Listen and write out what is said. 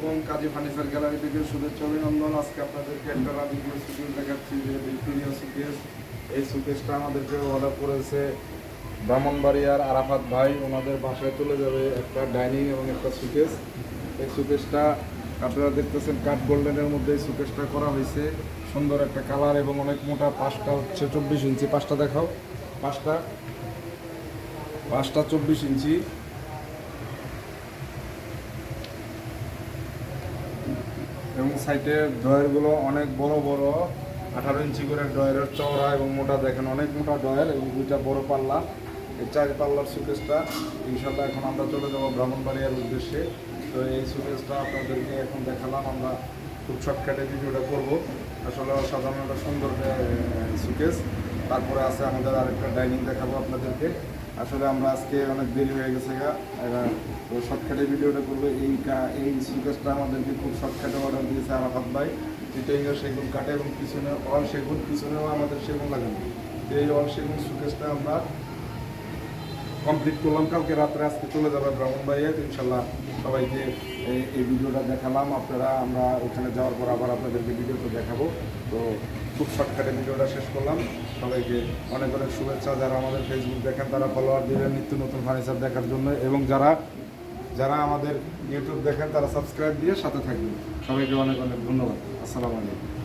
এবং কাজী furniture gallery থেকে শুভেচ্ছা, অভিনন্দন। আজকে আপনাদেরকে একটা রাজকীয় সুকেশ দেখাচ্ছি যে ভিক্টোরিয়া সুকেশ, এই সুকেশটা আমাদেরকে অর্ডার করেছে ব্রাহ্মণবাড়িয়ার আরাফাত ভাই। ওনাদের বাসায় চলে যাবে একটা ডাইনিং এবং একটা সুকেশ। এই সুকেশটা আপনারা দেখতেছেন কাঠ গোল্ডেনের মধ্যে এই সুকেশটা করা হয়েছে। সুন্দর একটা কালার এবং অনেক মোটা পাঁচটা হচ্ছে চব্বিশ ইঞ্চি। পাঁচটা দেখাও। পাঁচটা। পাঁচটা চব্বিশ ইঞ্চি। এবং সাইডের ড্রয়ারগুলো অনেক বড় বড়। আঠারো ইঞ্চি করে ড্রয়ারের চওড়া এবং মোটা দেখেন, অনেক মোটা ড্রয়ার এবং দুইটা বড় পাল্লা। এই চার পাল্লার সুকেশটা ইনশাল্লাহ এখন আমরা চলে যাব ব্রাহ্মণবাড়িয়ার উদ্দেশ্যে। তো এই সুকেশটা আপনাদেরকে এখন দেখালাম, আমরা খুব শর্টকাটে ভিডিওটা করব। আসলে সাধারণ একটা সুন্দর সুকেশ তারপরে আছে আমাদের আরেকটা ডাইনিং দেখাবো আপনাদেরকে। আসলে আমরা আজকে অনেক দেরি হয়ে গেছে গা। এবার তো শর্টকাটে ভিডিওটা করব। এই এই সুকেসটা আমাদেরকে খুব শর্টকাটে অর্ডার দিয়েছে আরাফাত ভাই। চিটাইঙ্গা সেগুন কাটে এবং পিছনে, অল সেগুন, পিছনেও আমাদের সেগুন লাগানো। এই অল সেগুন সুকেসটা আমরা কমপ্লিট করলাম। কালকে রাত্রে আজকে চলে যাবে ব্রাহ্মণ ব্রাহ্মণবাড়িয়া ইনশাল্লাহ সবাইকে এই এই ভিডিওটা দেখালাম। আপনারা, আমরা ওখানে যাওয়ার পর আবার আপনাদেরকে ভিডিওটা দেখাবো। তো খুব শর্টকাটে ভিডিওটা শেষ করলাম। সবাইকে অনেক অনেক শুভেচ্ছা। যারা আমাদের ফেসবুক দেখেন, তারা ফলোয়ার দিবেন নিত্য নতুন ফার্নিচার দেখার জন্য। এবং যারা যারা আমাদের ইউটিউব দেখেন, তারা সাবস্ক্রাইব দিয়ে সাথে থাকবেন। সবাইকে অনেক অনেক ধন্যবাদ। আসসালামু আলাইকুম।